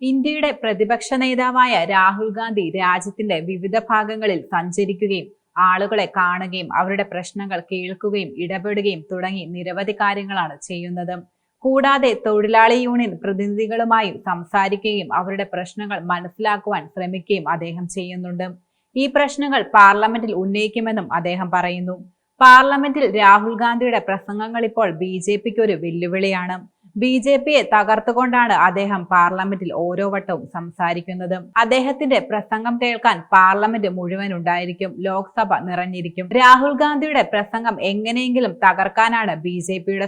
ഇന്ത്യയുടെ പ്രതിപക്ഷ നേതാവായ രാഹുൽ ഗാന്ധി രാജ്യത്തിന്റെ വിവിധ ഭാഗങ്ങളിൽ സഞ്ചരിക്കുകയും ആളുകളെ കാണുകയും അവരുടെ പ്രശ്നങ്ങൾ കേൾക്കുകയും ഇടപെടുകയും തുടങ്ങി നിരവധി കാര്യങ്ങളാണ് ചെയ്യുന്നത്. കൂടാതെ തൊഴിലാളി യൂണിയൻ പ്രതിനിധികളുമായും സംസാരിക്കുകയും അവരുടെ പ്രശ്നങ്ങൾ മനസ്സിലാക്കുവാൻ ശ്രമിക്കുകയും അദ്ദേഹം ചെയ്യുന്നുണ്ട്. ഈ പ്രശ്നങ്ങൾ പാർലമെന്റിൽ ഉന്നയിക്കുമെന്നും അദ്ദേഹം പറയുന്നു. പാർലമെന്റിൽ രാഹുൽ ഗാന്ധിയുടെ പ്രസംഗങ്ങൾ ഇപ്പോൾ ബി ജെ പിക്ക് ഒരു വെല്ലുവിളിയാണ്. ബി ജെ പിയെ തകർത്തുകൊണ്ടാണ് അദ്ദേഹം പാർലമെന്റിൽ ഓരോ വട്ടവും സംസാരിക്കുന്നത്. അദ്ദേഹത്തിന്റെ പ്രസംഗം കേൾക്കാൻ പാർലമെന്റ് മുഴുവൻ ഉണ്ടായിരിക്കും ലോക്സഭ നിറഞ്ഞിരിക്കും. രാഹുൽ ഗാന്ധിയുടെ പ്രസംഗം എങ്ങനെയെങ്കിലും തകർക്കാനാണ് ബി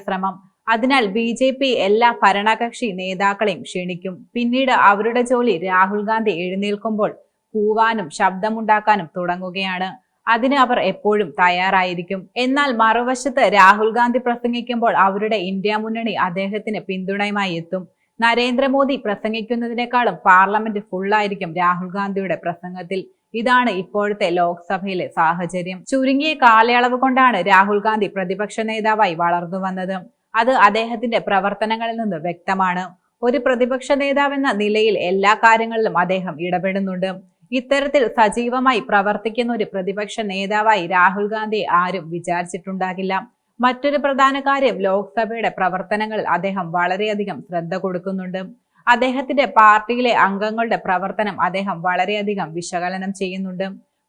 ശ്രമം. അതിനാൽ ബി ജെ പി എല്ലാ ഭരണകക്ഷി നേതാക്കളെയും ക്ഷണിക്കും. പിന്നീട് അവരുടെ ജോലി രാഹുൽ ഗാന്ധി എഴുന്നേൽക്കുമ്പോൾ കൂവാനും ശബ്ദമുണ്ടാക്കാനും തുടങ്ങുകയാണ്. അതിന് അവർ എപ്പോഴും തയ്യാറായിരിക്കും. എന്നാൽ മറുവശത്ത് രാഹുൽ ഗാന്ധി പ്രസംഗിക്കുമ്പോൾ അവരുടെ ഇന്ത്യ മുന്നണി അദ്ദേഹത്തിന് പിന്തുണയുമായി എത്തും. നരേന്ദ്രമോദി പ്രസംഗിക്കുന്നതിനേക്കാളും പാർലമെന്റ് ഫുള്ളായിരിക്കും രാഹുൽ ഗാന്ധിയുടെ പ്രസംഗത്തിൽ. ഇതാണ് ഇപ്പോഴത്തെ ലോക്സഭയിലെ സാഹചര്യം. ചുരുങ്ങിയ കാലയളവ് കൊണ്ടാണ് രാഹുൽ ഗാന്ധി പ്രതിപക്ഷ നേതാവായി വളർന്നു വന്നത്. അത് അദ്ദേഹത്തിന്റെ പ്രവർത്തനങ്ങളിൽ നിന്ന് വ്യക്തമാണ്. ഒരു പ്രതിപക്ഷ നേതാവെന്ന നിലയിൽ എല്ലാ കാര്യങ്ങളിലും അദ്ദേഹം ഇടപെടുന്നുണ്ട്. ഇത്തരത്തിൽ സജീവമായി പ്രവർത്തിക്കുന്ന ഒരു പ്രതിപക്ഷ നേതാവായി രാഹുൽ ഗാന്ധി ആരും വിചാരിച്ചിട്ടുണ്ടാകില്ല. മറ്റൊരു പ്രധാന കാര്യം ലോക്സഭയുടെ പ്രവർത്തനങ്ങളിൽ അദ്ദേഹം വളരെയധികം ശ്രദ്ധ കൊടുക്കുന്നുണ്ട്. അദ്ദേഹത്തിന്റെ പാർട്ടിയിലെ അംഗങ്ങളുടെ പ്രവർത്തനം അദ്ദേഹം വളരെയധികം വിശകലനം ചെയ്യുന്നുണ്ട്.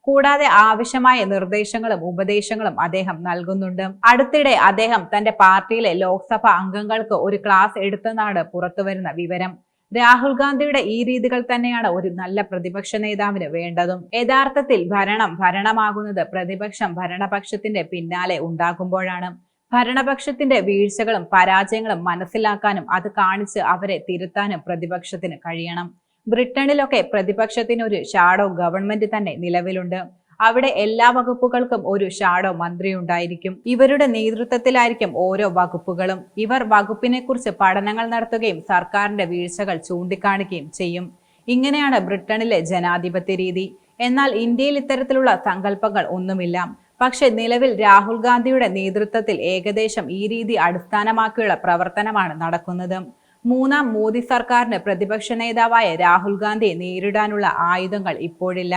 കൂടാതെ ആവശ്യമായ നിർദ്ദേശങ്ങളും ഉപദേശങ്ങളും അദ്ദേഹം നൽകുന്നുണ്ട്. അടുത്തിടെ അദ്ദേഹം തന്റെ പാർട്ടിയിലെ ലോക്സഭാ അംഗങ്ങൾക്ക് ഒരു ക്ലാസ് എടുത്തെന്നാണ് പുറത്തുവരുന്ന വിവരം. രാഹുൽ ഗാന്ധിയുടെ ഈ രീതികൾ തന്നെയാണ് ഒരു നല്ല പ്രതിപക്ഷ നേതാവിന് വേണ്ടതും. യഥാർത്ഥത്തിൽ ഭരണം ഭരണമാകുന്നത് പ്രതിപക്ഷം ഭരണപക്ഷത്തിന്റെ പിന്നാലെ ഉണ്ടാകുമ്പോഴാണ്. ഭരണപക്ഷത്തിന്റെ വീഴ്ചകളും പരാജയങ്ങളും മനസ്സിലാക്കാനും അത് കാണിച്ച് അവരെ തിരുത്താനും പ്രതിപക്ഷത്തിന് കഴിയണം. ബ്രിട്ടനിലൊക്കെ പ്രതിപക്ഷത്തിന് ഒരു ഷാഡോ ഗവൺമെന്റ് തന്നെ നിലവിലുണ്ട്. അവിടെ എല്ലാ വകുപ്പുകൾക്കും ഒരു ഷാഡോ മന്ത്രി ഉണ്ടായിരിക്കും. ഇവരുടെ നേതൃത്വത്തിലായിരിക്കും ഓരോ വകുപ്പുകളും. ഇവർ വകുപ്പിനെ കുറിച്ച് പഠനങ്ങൾ നടത്തുകയും സർക്കാരിന്റെ വീഴ്ചകൾ ചൂണ്ടിക്കാണിക്കുകയും ചെയ്യും. ഇങ്ങനെയാണ് ബ്രിട്ടനിലെ ജനാധിപത്യ രീതി. എന്നാൽ ഇന്ത്യയിൽ ഇത്തരത്തിലുള്ള സങ്കല്പങ്ങൾ ഒന്നുമില്ല. പക്ഷെ നിലവിൽ രാഹുൽ ഗാന്ധിയുടെ നേതൃത്വത്തിൽ ഏകദേശം ഈ രീതി അടിസ്ഥാനമാക്കിയുള്ള പ്രവർത്തനമാണ് നടക്കുന്നത്. മൂന്നാം മോദി സർക്കാരിന് പ്രതിപക്ഷ നേതാവായ രാഹുൽ ഗാന്ധിയെ നേരിടാനുള്ള ആയുധങ്ങൾ ഇപ്പോഴില്ല.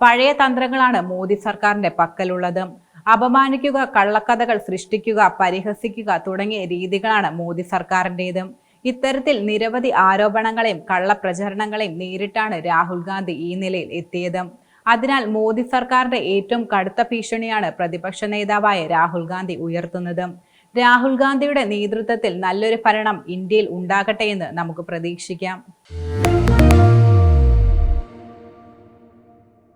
പഴയ തന്ത്രങ്ങളാണ് മോദി സർക്കാരിന്റെ പക്കലുള്ളത്. അപമാനിക്കുക കള്ളക്കഥകൾ സൃഷ്ടിക്കുക പരിഹസിക്കുക തുടങ്ങിയ രീതികളാണ് മോദി സർക്കാരിന്റെത് ഇത്തരത്തിൽ നിരവധി ആരോപണങ്ങളെയും കള്ളപ്രചരണങ്ങളെയും നേരിട്ടാണ് രാഹുൽ ഗാന്ധി ഈ നിലയിൽ എത്തിയത്. അതിനാൽ മോദി സർക്കാരിന്റെ ഏറ്റവും കടുത്ത ഭീഷണിയാണ് പ്രതിപക്ഷ നേതാവായ രാഹുൽ ഗാന്ധി ഉയർത്തുന്നത്. രാഹുൽ ഗാന്ധിയുടെ നേതൃത്വത്തിൽ നല്ലൊരു ഭരണം ഇന്ത്യയിൽ ഉണ്ടാകട്ടെ എന്ന് നമുക്ക് പ്രതീക്ഷിക്കാം.